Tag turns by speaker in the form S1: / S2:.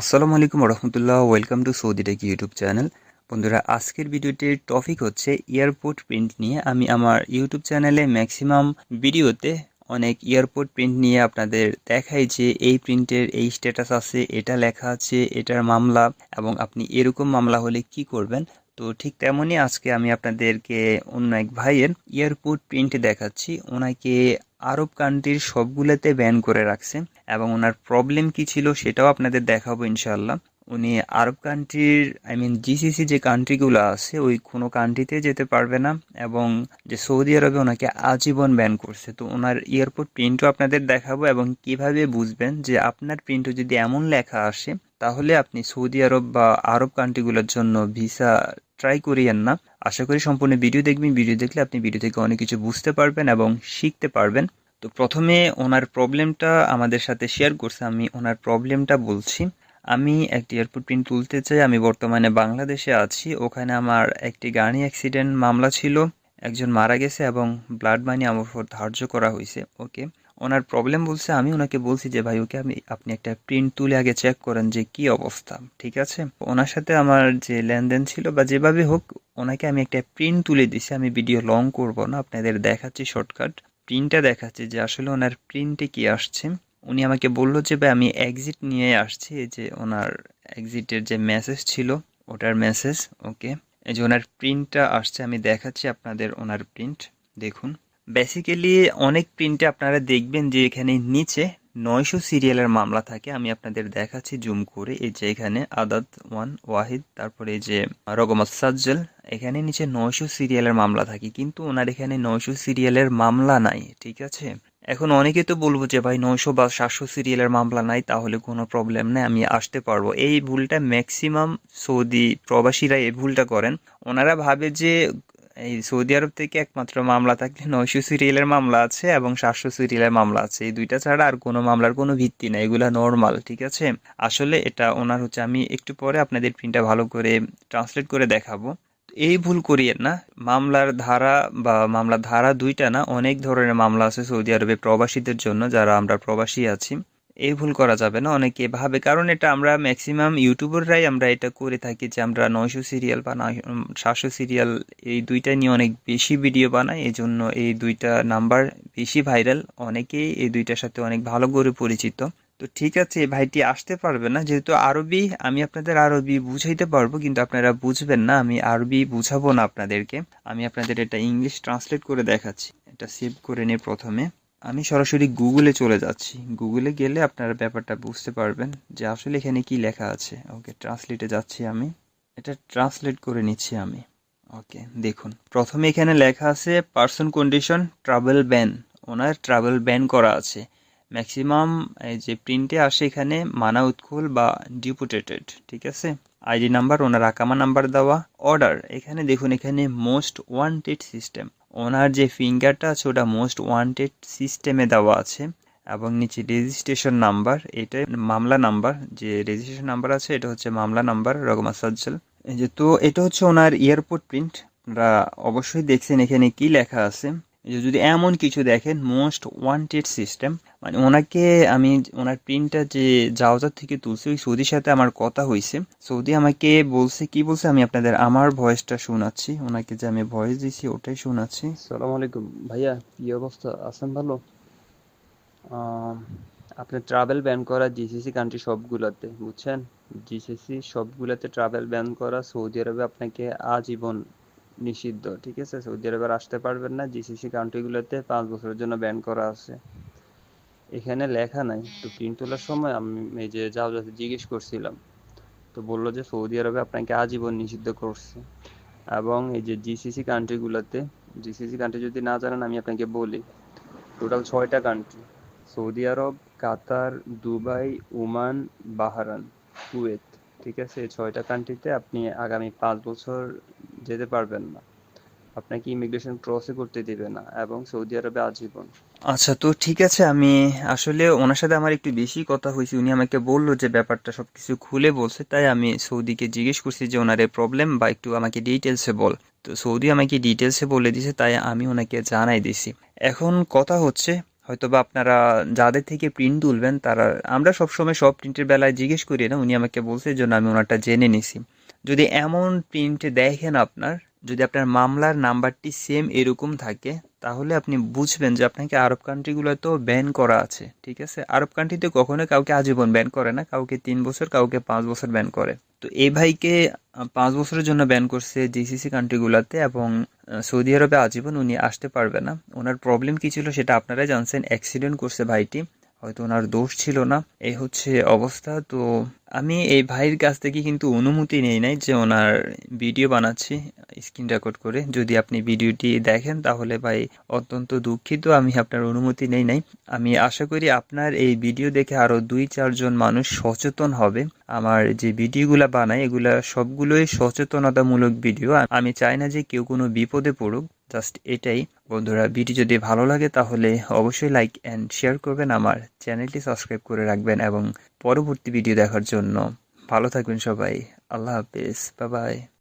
S1: আসসালামু আলাইকুম রহমতুল্লাহ welcome to Saudi tech YouTube channel. বন্ধুরা, আজকের ভিডিওটির টপিক হচ্ছে এয়ারপোর্ট প্রিন্ট নিয়ে। আমি আমার ইউটিউব চ্যানেলে ম্যাক্সিমাম ভিডিওতে অনেক এয়ারপোর্ট প্রিন্ট নিয়ে আপনাদের দেখাই যে এই প্রিন্টের এই স্ট্যাটাস আছে, এটা লেখা আছে, এটার মামলা, এবং আপনি এরকম মামলা হলে কি করবেন। তো ঠিক তেমনই আজকে আমি আপনাদেরকে অন্য এক ভাইয়ের এয়ারপোর্ট প্রিন্ট দেখাচ্ছি। ওনাকে আরব কান্ট্রির সবগুলোতে ব্যান করে রাখছে এবং ওনার প্রবলেম কি ছিল সেটাও আপনাদের দেখাবো ইনশাল্লাহ উনি আরব কান্ট্রির, আই মিন জিসিসি যে কান্ট্রিগুলো আছে, ওই কোনো কান্ট্রিতে যেতে পারবে না এবং যে সৌদি আরবে ওনাকে আজীবন ব্যান করছে। তো ওনার এয়ারপোর্ট প্রিন্টও আপনাদের দেখাবো এবং কীভাবে বুঝবেন যে আপনার প্রিন্টও যদি এমন লেখা আসে তাহলে আপনি সৌদি আরব বা আরব কান্ট্রিগুলোর জন্য ভিসা ট্রাই করিয়েন না। আশা করি সম্পূর্ণ ভিডিও দেখবেন। ভিডিও দেখলে আপনি ভিডিও থেকে অনেক কিছু বুঝতে পারবেন এবং শিখতে পারবেন। তো প্রথমে ওনার প্রবলেমটা আমাদের সাথে শেয়ার করছে। আমি ওনার প্রবলেমটা বলছি। আমি একটি এয়ারপোর্ট প্রিন্ট তুলতে চাই। আমি বর্তমানে বাংলাদেশে আছি। ওখানে আমার একটি গাড়ি অ্যাক্সিডেন্ট মামলা ছিল। একজন মারা গেছে এবং ব্লাড মানি আমার উপর ধার্য করা হয়েছে, ওকে? ওনার প্রবলেম বলছে, আমি ওনাকে বলছি যে, ভাই, ওকে আমি, আপনি একটা প্রিন্ট তুলে আগে চেক করেন যে কি অবস্থা, ঠিক আছে? ওনার সাথে আমার যে লেনদেন ছিল বা যেভাবে হোক, ওনাকে আমি একটা প্রিন্ট তুলে দিছি। আমি ভিডিও লং করব না, আপনাদের দেখাচ্ছি শর্টকাট প্রিন্টটা দেখাচ্ছি যে, আসলে ওনার প্রিন্টে কি আসছে। উনি আমাকে বলল যে, ভাই, আমি এক্সিট নিয়ে আসছি। যে ওনার এক্সিটের যে মেসেজ ছিল, ওটার মেসেজ ওকে? এই যে ওনার প্রিন্টটা আসছে, আমি দেখাচ্ছি আপনাদের ওনার প্রিন্ট দেখুন। বেসিক্যালি অনেক প্রিন্টে আপনারা দেখবেন যে এখানে নিচে নয়শো সিরিয়ালের মামলা থাকে, আমি আপনাদের দেখাচ্ছি জুম করে। এই যে এখানে আদাত ওয়ান, ওয়াহিদ, তারপরে এই যে রগমত সাজ্জল, এখানে নিচে নয়শো সিরিয়ালের মামলা থাকে। কিন্তু ওনার এখানে নয়শো সিরিয়ালের মামলা নাই, ঠিক আছে? এখন অনেকে তো বলব যে, ভাই, নয়শো বা সাতশো সিরিয়ালের মামলা নাই, তাহলে কোনো প্রবলেম নেই, আমি আসতে পারব। এই ভুলটা ম্যাক্সিমাম সৌদি প্রবাসীরা এই ভুলটা করেন। ওনারা ভাবে যে, এই সৌদি আরব থেকে একমাত্র মামলা থাকলে নয়শো সিরিয়ালের মামলা আছে এবং সাতশো সিরিয়ালের মামলা আছে। এই দুইটা ছাড়া আর কোনো মামলার কোনো ভিত্তি নেই, এগুলা নর্মাল ঠিক আছে? আসলে এটা ওনার হচ্ছে, আমি একটু পরে আপনাদের প্রিন্টটা ভালো করে ট্রান্সলেট করে দেখাবো। এই ভুল করিয়েন না। মামলার ধারা বা মামলার ধারা দুইটা না, অনেক ধরনের মামলা আছে সৌদি আরবে প্রবাসীদের জন্য, যারা আমরা প্রবাসী আছি। এই ভুল করা যাবে না, অনেকে ভাবে কারণ এটা আমরা ম্যাক্সিমাম ইউটিউবাররাই আমরা এটা করে থাকি যে আমরা নয়শো সিরিয়াল বা সাতশো সিরিয়াল এই দুইটা নিয়ে অনেক বেশি ভিডিও বানাই। এই জন্য এই দুইটা নাম্বার বেশি ভাইরাল অনেকেই এই দুইটার সাথে অনেক ভালো করে পরিচিত। তো ঠিক আছে ভাইটি আসতে পারবে না। যেহেতু আরবি, আমি আপনাদের আরবি বুঝাইতে পারব, কিন্তু আপনারা বুঝবেন না, আমি আরবি বুঝাবো না আপনাদেরকে। আমি আপনাদের এটা ইংলিশ ট্রান্সলেট করে দেখাচ্ছি। এটা সেভ করে নিই প্রথমে। আমি সরাসরি গুগলে চলে যাচ্ছি। গুগলে গেলে আপনারা ব্যাপারটা বুঝতে পারবেন যে আসলে এখানে কি লেখা আছে। ওকে, ট্রান্সলেটে যাচ্ছি আমি। এটা ট্রান্সলেট করে নিচ্ছি আমি। ওকে, দেখুন। প্রথমে এখানে লেখা আছে, পার্সন কন্ডিশন, ট্রাভেল ব্যান। ওনার ট্রাভেল ব্যান করা আছে। ম্যাক্সিমাম যে প্রিন্টে আসে এখানে মানা উৎকুল বা ডিপুটেটেড ঠিক আছে? আইডি নাম্বার ওনার আকামা নাম্বার দেওয়া। অর্ডার এখানে দেখুন, এখানে মোস্ট ওয়ান্টেড সিস্টেম ওনার যে ফিঙ্গারটা আছে, ওটা মোস্ট ওয়ান্টেড সিস্টেমে দেওয়া আছে। এবং নিচে রেজিস্ট্রেশন নাম্বার এটা মামলা নাম্বার যে রেজিস্ট্রেশন নাম্বার আছে, এটা হচ্ছে মামলা নাম্বার রগমা সাজ্জল যে, তো এটা হচ্ছে ওনার এয়ারপোর্ট প্রিন্ট আপনারা অবশ্যই দেখছেন এখানে কি লেখা আছে। যদি এমন কিছু দেখেন মোস্ট ওয়ান্টেড সিস্টেম মানে ওনাকে আমি, ওনার প্রিন্টটা যে জাওজার থেকে তুলছি, ওই সৌদির সাথে আমার কথা হয়েছে সৌদি আমাকে বলছে, কি বলছে, আমি আপনাদের আমার ভয়েসটা শোনাচ্ছি। ওনাকে যে আমি ভয়েস দিছি, ওটাই শোনাচ্ছি।
S2: সালাম আলাইকুম। ভাইয়া, কি অবস্থা? আছেন ভালো? আপনি ট্রাভেল ব্যান করা জিসিসি কান্ট্রি সবগুলোতে, বুঝছেন? জিসিসি সবগুলোতে ট্রাভেল ব্যান করা সৌদি আরবে আপনাকে আজীবন নিষিদ্ধ, ঠিক আছে? সৌদি আরবে আসতে পারবেন না। জিসিসি কান্ট্রিগুলোতে পাঁচ বছরের জন্য ব্যান করা আছে। এখানে লেখা নাই। তো প্রিন্ট তোলার সময় আমি এই যে যাও যাতে জিজ্ঞেস করছিলাম, তো বলল যে সৌদি আরবে আপনাকে আজীবন নিষিদ্ধ করছে। এবং এই যে জিসিসি কান্ট্রিগুলোতে জিসিসি কান্ট্রি যদি না জানেন, আমি আপনাকে বলি টোটাল ছয়টা country Saudi Arab Qatar, Dubai, Oman Bahrain Kuwait, ঠিক আছে? এই ছয়টা কান্ট্রিতে আপনি আগামী পাঁচ বছর যেতে পারবেন না। আপনাকে ইমিগ্রেশন ক্রসে করতে দিবে না এবং সৌদি আরবে আজীবন।
S1: আচ্ছা তো ঠিক আছে, আমি আসলে ওনার সাথে আমার একটু বেশি কথা হয়েছে। উনি আমাকে বলল যে ব্যাপারটা সব কিছু খুলে বলছে, তাই আমি সৌদিকে জিজ্ঞেস করছি যে ওনার প্রবলেম বা একটু আমাকে ডিটেলসে বল। তো সৌদি আমাকে ডিটেলসে বলে দিছে তাই আমি ওনাকে জানাই দিছি এখন কথা হচ্ছে, হয়তোবা আপনারা যাদের থেকে প্রিন্ট তুলবেন, তারা, আমরা সবসময় সব প্রিন্টের বেলায় জিজ্ঞেস করি না, উনি আমাকে বলছে জন্য আমি ওনারটা জেনে নিছি। যদি এমন প্রিন্ট দেখেন আপনার, যদি আপনার মামলার নাম্বারটি সেম এরকম থাকে, তাহলে আপনি বুঝবেন যে আপনাকে আরব কান্ট্রিগুলোতেও ব্যান করা আছে, ঠিক আছে? আরব কান্ট্রিতে কখনো কাউকে আজীবন ব্যান করে না, কাউকে তিন বছর, কাউকে পাঁচ বছর ব্যান করে। তো এই ভাইকে পাঁচ বছরের জন্য ব্যান করছে জিসিসি কান্ট্রিগুলোতে এবং সৌদি আরবে আজীবন উনি আসতে পারবে না। ওনার প্রবলেম কী ছিল সেটা আপনারাই জানছেন অ্যাক্সিডেন্ট করছে ভাইটি। হয়তো ওনার দোষ ছিল না। এই হচ্ছে অবস্থা। তো আমি এই ভাইয়ের কাছ থেকে কিন্তু অনুমতি নেই নাই যে ওনার ভিডিও বানাচ্ছি স্ক্রিন রেকর্ড করে। যদি আপনি ভিডিওটি দেখেন তাহলে ভাই অত্যন্ত দুঃখিত, আমি আপনার অনুমতি নেই নাই। আমি আশা করি আপনার এই ভিডিও দেখে আরও দুই চারজন মানুষ সচেতন হবে। আমার যে ভিডিওগুলো বানাই এগুলা সবগুলোই সচেতনতামূলক ভিডিও। আমি চাই না যে কেউ কোনো বিপদে পড়ুক। জাস্ট এটাই। বন্ধুরা, ভিডিও যদি ভালো লাগে তাহলে অবশ্যই লাইক অ্যান্ড শেয়ার করবেন আমার চ্যানেলটি সাবস্ক্রাইব করে রাখবেন এবং পরবর্তী ভিডিও দেখার জন্য। ভালো থাকবেন সবাই। আল্লাহ হাফেজ। Bye bye